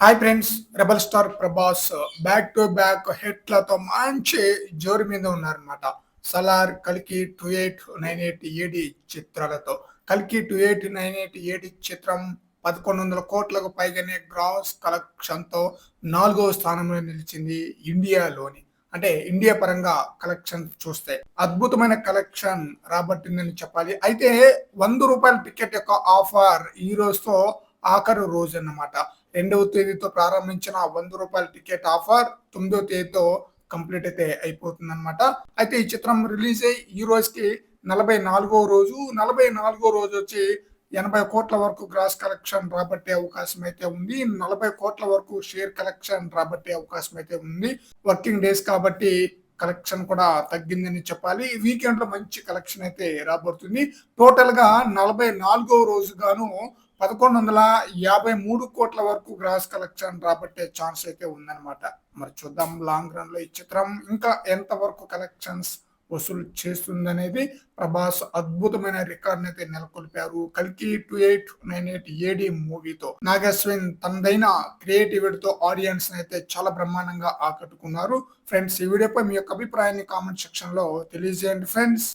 Hi friends rebel star Prabhas back to back హిట్లతో మంచి జోరు మీద ఉన్నారనమాట సలార్ కల్కి two eight nine eight AD చిత్రాలతో. కల్కి two eight nine eight AD చిత్రం పదకొండు వందల కోట్లకు పైగానే గ్రాస్ కలెక్షన్తో నాలుగో స్థానంలో నిలిచింది ఇండియాలోని. అంటే ఇండియా పరంగా కలెక్షన్ చూస్తే అద్భుతమైన కలెక్షన్ రాబట్టిందని చెప్పాలి. అయితే వంద రూపాయల టికెట్ యొక్క ఆఫర్ ఈ రోజుతో ఆఖరు రోజు అన్నమాట. రెండవ తేదీతో ప్రారంభించిన వంద రూపాయల టికెట్ ఆఫర్ తొమ్మిదవ తేదీతో కంప్లీట్ అయితే అయిపోతుంది అనమాట అయితే ఈ చిత్రం రిలీజ్ అయ్యి ఈ రోజుకి నలభై నాలుగో రోజు నలభై నాలుగో రోజు వచ్చి ఎనభై కోట్ల వరకు గ్రాస్ కలెక్షన్ రాబట్టే అవకాశం అయితే ఉంది. నలభై కోట్ల వరకు షేర్ కలెక్షన్ రాబట్టే అవకాశం అయితే ఉంది. వర్కింగ్ డేస్ కాబట్టి కలెక్షన్ కూడా తగ్గిందని చెప్పాలి. వీకెండ్లో మంచి కలెక్షన్ అయితే రాబడుతుంది. టోటల్గా నలభై నాలుగో రోజు గాను పదకొండు వందల యాభై మూడు కోట్ల వరకు గ్రాస్ కలెక్షన్ రాబట్టే ఛాన్స్ అయితే ఉందన్నమాట. మరి చూద్దాం లాంగ్ రన్లో ఈ చిత్రం ఇంకా ఎంత వరకు కలెక్షన్స్ వసూలు చేస్తుందనేది ప్రభాస్ అద్భుతమైన రికార్డ్ అయితే నెలకొల్పారు. కల్కి two eight nine eight AD మూవీతో. నాగస్విన్ తనదైన క్రియేటివిటీతో ఆడియన్స్ అయితే చాలా బ్రహ్మాండంగా ఆకట్టుకున్నారు. ఫ్రెండ్స్ ఈ వీడియోపై మీ యొక్క అభిప్రాయాన్ని కామెంట్ సెక్షన్లో తెలియజేయండి ఫ్రెండ్స్.